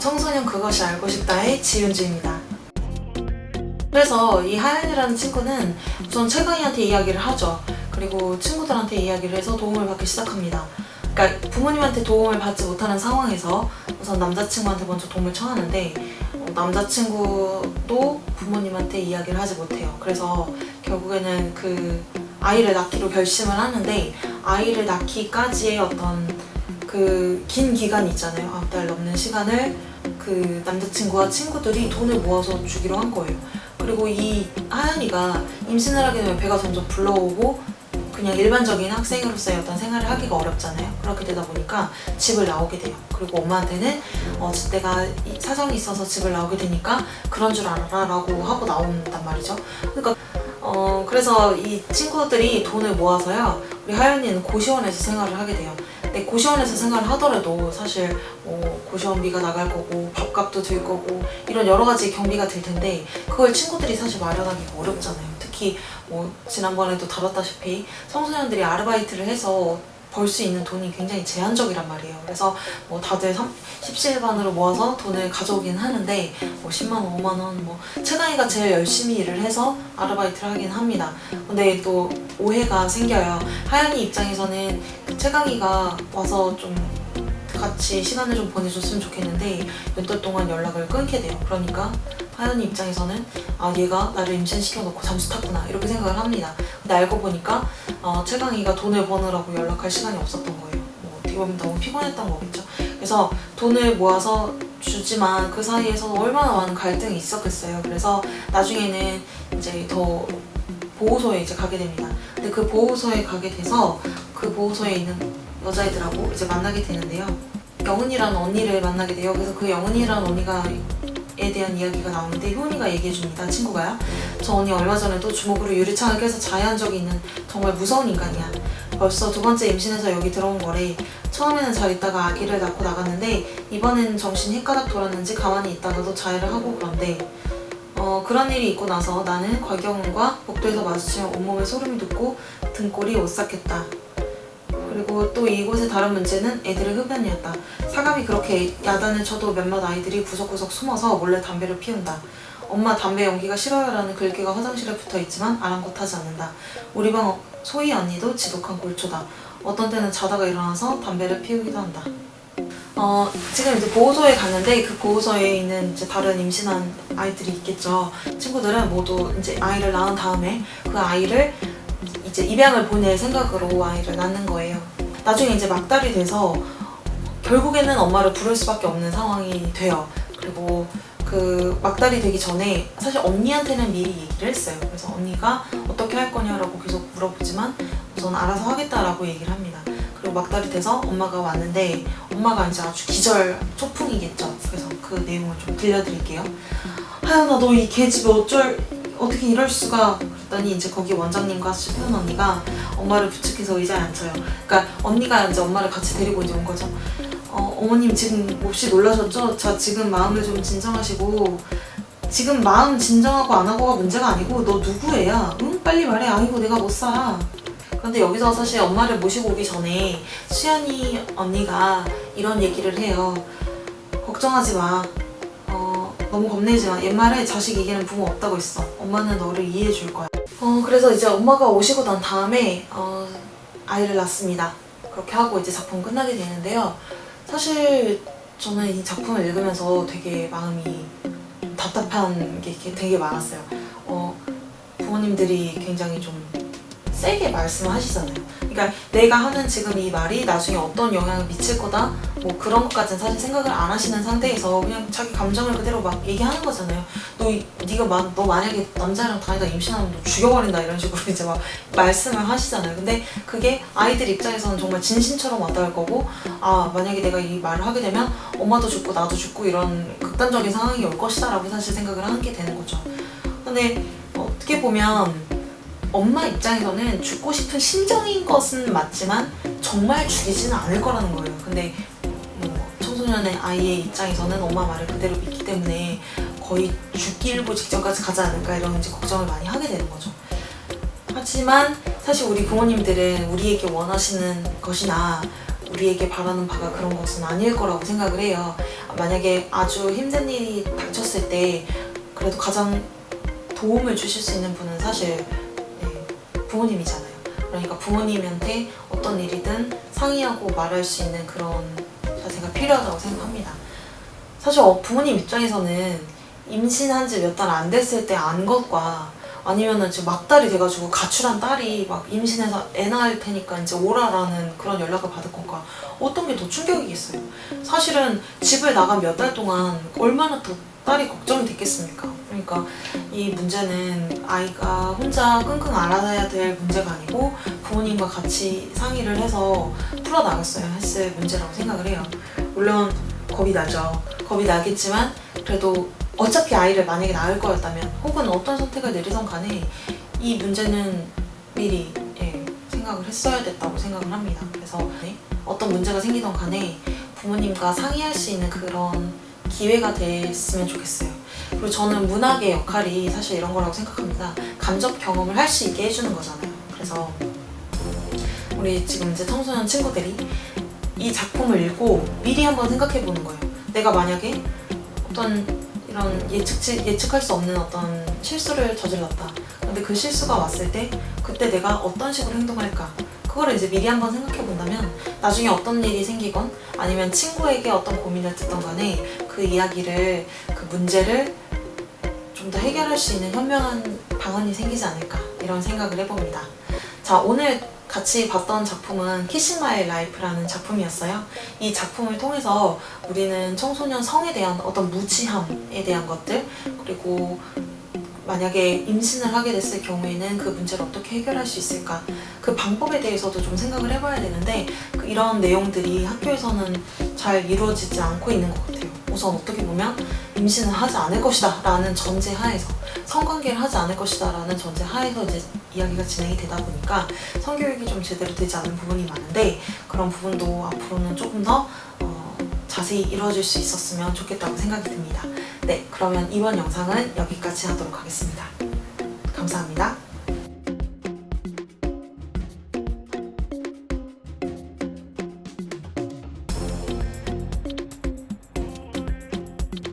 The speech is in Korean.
청소년 그것이 알고 싶다의 지윤주입니다. 그래서 이 하연이라는 친구는 우선 최강이한테 이야기를 하죠. 그리고 친구들한테 이야기를 해서 도움을 받기 시작합니다. 그러니까 부모님한테 도움을 받지 못하는 상황에서 우선 남자친구한테 먼저 도움을 청하는데 어, 남자친구도 부모님한테 이야기를 하지 못해요. 그래서 결국에는 그 아이를 낳기로 결심을 하는데 아이를 낳기까지의 어떤 그 긴 기간이 있잖아요. 아홉 달 넘는 시간을 그 남자친구와 친구들이 돈을 모아서 주기로 한 거예요. 그리고 이 하연이가 임신을 하게 되면 배가 점점 불러오고 그냥 일반적인 학생으로서의 어떤 생활을 하기가 어렵잖아요. 그렇게 되다 보니까 집을 나오게 돼요. 그리고 엄마한테는 어, 내가 이 사정이 있어서 집을 나오게 되니까 그런 줄 알아라고 하고 나온단 말이죠. 그러니까 어, 그래서 이 친구들이 돈을 모아서요. 우리 하연이는 고시원에서 생활을 하게 돼요. 근데 고시원에서 생활을 하더라도 사실 뭐 고시원비가 나갈 거고 밥값도 들 거고 이런 여러 가지 경비가 들 텐데 그걸 친구들이 사실 마련하기가 어렵잖아요. 특히 뭐 지난번에도 다뤘다시피 청소년들이 아르바이트를 해서 벌 수 있는 돈이 굉장히 제한적이란 말이에요. 그래서 뭐 다들 3, 17반으로 모아서 돈을 가져오긴 하는데 뭐 10만 원, 5만 원, 뭐 최강이가 제일 열심히 일을 해서 아르바이트를 하긴 합니다. 근데 또 오해가 생겨요. 하연이 입장에서는 그 최강이가 와서 좀 같이 시간을 좀 보내줬으면 좋겠는데 몇 달 동안 연락을 끊게 돼요. 그러니까 하연이 입장에서는 아 얘가 나를 임신시켜놓고 잠수 탔구나 이렇게 생각을 합니다. 근데 알고 보니까 어, 최강이가 돈을 버느라고 연락할 시간이 없었던 거예요. 뭐 어떻게 보면 너무 피곤했던 거겠죠. 그래서 돈을 모아서 주지만 그 사이에서 얼마나 많은 갈등이 있었겠어요. 그래서 나중에는 이제 더 보호소에 이제 가게 됩니다. 근데 그 보호소에 가게 돼서 그 보호소에 있는 여자애들하고 이제 만나게 되는데요. 영은이라는 언니를 만나게 돼요. 그래서 그 영은이라는 언니가 에 대한 이야기가 나오는데 효은이가 얘기해 줍니다. 친구가요. 저 언니 얼마 전에도 주먹으로 유리창을 깨서 자해한 적이 있는 정말 무서운 인간이야. 벌써 두 번째 임신해서 여기 들어온 거래. 처음에는 잘 있다가 아기를 낳고 나갔는데 이번에는 정신이 헷가닥 돌았는지 가만히 있다가도 자해를 하고 그런데 어, 그런 일이 있고 나서 나는 곽영훈과 복도에서 마주치며 온몸에 소름이 돋고 등골이 오싹했다. 그리고 또 이곳의 다른 문제는 애들의 흡연이었다. 사감이 그렇게 야단을 쳐도 몇몇 아이들이 구석구석 숨어서 몰래 담배를 피운다. 엄마 담배 연기가 싫어요라는 글귀가 화장실에 붙어 있지만 아랑곳하지 않는다. 우리 방 소희 언니도 지독한 골초다. 어떤 때는 자다가 일어나서 담배를 피우기도 한다. 어, 지금 이제 보호소에 갔는데 그 보호소에 있는 이제 다른 임신한 아이들이 있겠죠. 친구들은 모두 이제 아이를 낳은 다음에 그 아이를 이제 입양을 보낼 생각으로 아이를 낳는 거예요. 나중에 이제 막달이 돼서 결국에는 엄마를 부를 수밖에 없는 상황이 돼요. 그리고 그 막달이 되기 전에 사실 언니한테는 미리 얘기를 했어요. 그래서 언니가 어떻게 할 거냐라고 계속 물어보지만 우선 알아서 하겠다라고 얘기를 합니다. 그리고 막달이 돼서 엄마가 왔는데 엄마가 이제 아주 기절 초풍이겠죠. 그래서 그 내용을 좀 들려드릴게요. 하연아 너 이 개집에 어쩔 어떻게 이럴 수가 그랬더니 이제 거기 원장님과 수현 언니가 엄마를 부축해서 의자에 앉혀요. 그러니까 언니가 이제 엄마를 같이 데리고 이제 온 거죠. 어, 어머님 지금 몹시 놀라셨죠? 자 지금 마음을 좀 진정하시고 지금 마음 진정하고 안 하고가 문제가 아니고 너 누구애야? 응? 빨리 말해. 아이고 내가 못 살아. 그런데 여기서 사실 엄마를 모시고 오기 전에 수연이 언니가 이런 얘기를 해요. 걱정하지 마. 어, 너무 겁내지 마. 옛말에 자식 이기는 부모 없다고 했어. 엄마는 너를 이해해 줄 거야. 어, 그래서 이제 엄마가 오시고 난 다음에 어, 아이를 낳습니다. 그렇게 하고 이제 작품 끝나게 되는데요. 사실 저는 이 작품을 읽으면서 되게 마음이 답답한 게 되게 많았어요. 어, 부모님들이 굉장히 좀 세게 말씀하시잖아요. 그러니까 내가 하는 지금 이 말이 나중에 어떤 영향을 미칠 거다, 뭐 그런 것까지는 사실 생각을 안 하시는 상태에서 그냥 자기 감정을 그대로 막 얘기하는 거잖아요. 너 이- 네가 마, 너 만약에 남자랑 다니다 임신하면 너 죽여버린다 이런 식으로 이제 막 말씀을 하시잖아요. 근데 그게 아이들 입장에서는 정말 진심처럼 와닿을 거고, 아 만약에 내가 이 말을 하게 되면 엄마도 죽고 나도 죽고 이런 극단적인 상황이 올 것이다라고 사실 생각을 하게 되는 거죠. 근데 어떻게 보면 엄마 입장에서는 죽고 싶은 심정인 것은 맞지만 정말 죽이지는 않을 거라는 거예요. 근데 뭐 청소년의 아이의 입장에서는 엄마 말을 그대로 믿기 때문에 거의 죽기 일보 직전까지 가지 않을까 이런 이제 걱정을 많이 하게 되는 거죠. 하지만 사실 우리 부모님들은 우리에게 원하시는 것이나 우리에게 바라는 바가 그런 것은 아닐 거라고 생각을 해요. 만약에 아주 힘든 일이 닥쳤을 때 그래도 가장 도움을 주실 수 있는 분은 사실 네, 부모님이잖아요. 그러니까 부모님한테 어떤 일이든 상의하고 말할 수 있는 그런 자세가 필요하다고 생각합니다. 사실 어, 부모님 입장에서는 임신한 지 몇 달 안 됐을 때 안 것과 아니면은 지금 막달이 돼가지고 가출한 딸이 막 임신해서 애 낳을 테니까 이제 오라라는 그런 연락을 받을 건가 어떤 게 더 충격이겠어요. 사실은 집을 나간 몇 달 동안 얼마나 더 딸이 걱정이 됐겠습니까? 그러니까 이 문제는 아이가 혼자 끙끙 앓아야 될 문제가 아니고 부모님과 같이 상의를 해서 풀어나갔어야 했을 문제라고 생각을 해요. 물론 겁이 나죠. 겁이 나겠지만 그래도 어차피 아이를 만약에 낳을 거였다면 혹은 어떤 선택을 내리던 간에 이 문제는 미리 예, 생각을 했어야 됐다고 생각을 합니다. 그래서 네, 어떤 문제가 생기던 간에 부모님과 상의할 수 있는 그런 기회가 됐으면 좋겠어요. 그리고 저는 문학의 역할이 사실 이런 거라고 생각합니다. 간접 경험을 할 수 있게 해주는 거잖아요. 그래서 우리 지금 이제 청소년 친구들이 이 작품을 읽고 미리 한번 생각해 보는 거예요. 내가 만약에 어떤 이런 예측치, 예측할 수 없는 어떤 실수를 저질렀다. 근데 그 실수가 왔을 때 그때 내가 어떤 식으로 행동할까? 그거를 이제 미리 한번 생각해 본다면 나중에 어떤 일이 생기건 아니면 친구에게 어떤 고민을 듣던 간에 그 이야기를 그 문제를 좀 더 해결할 수 있는 현명한 방안이 생기지 않을까 이런 생각을 해봅니다. 자 오늘 같이 봤던 작품은 키싱 마이 라이프라는 작품이었어요. 이 작품을 통해서 우리는 청소년 성에 대한 어떤 무지함에 대한 것들 그리고 만약에 임신을 하게 됐을 경우에는 그 문제를 어떻게 해결할 수 있을까 그 방법에 대해서도 좀 생각을 해봐야 되는데 그 이런 내용들이 학교에서는 잘 이루어지지 않고 있는 것 같아요. 우선 어떻게 보면 임신을 하지 않을 것이다 라는 전제 하에서 성관계를 하지 않을 것이다 라는 전제 하에서 이제 이야기가 진행이 되다 보니까 성교육이 좀 제대로 되지 않은 부분이 많은데 그런 부분도 앞으로는 조금 더 어, 자세히 이루어질 수 있었으면 좋겠다고 생각이 듭니다. 네, 그러면 이번 영상은 여기까지 하도록 하겠습니다. 감사합니다.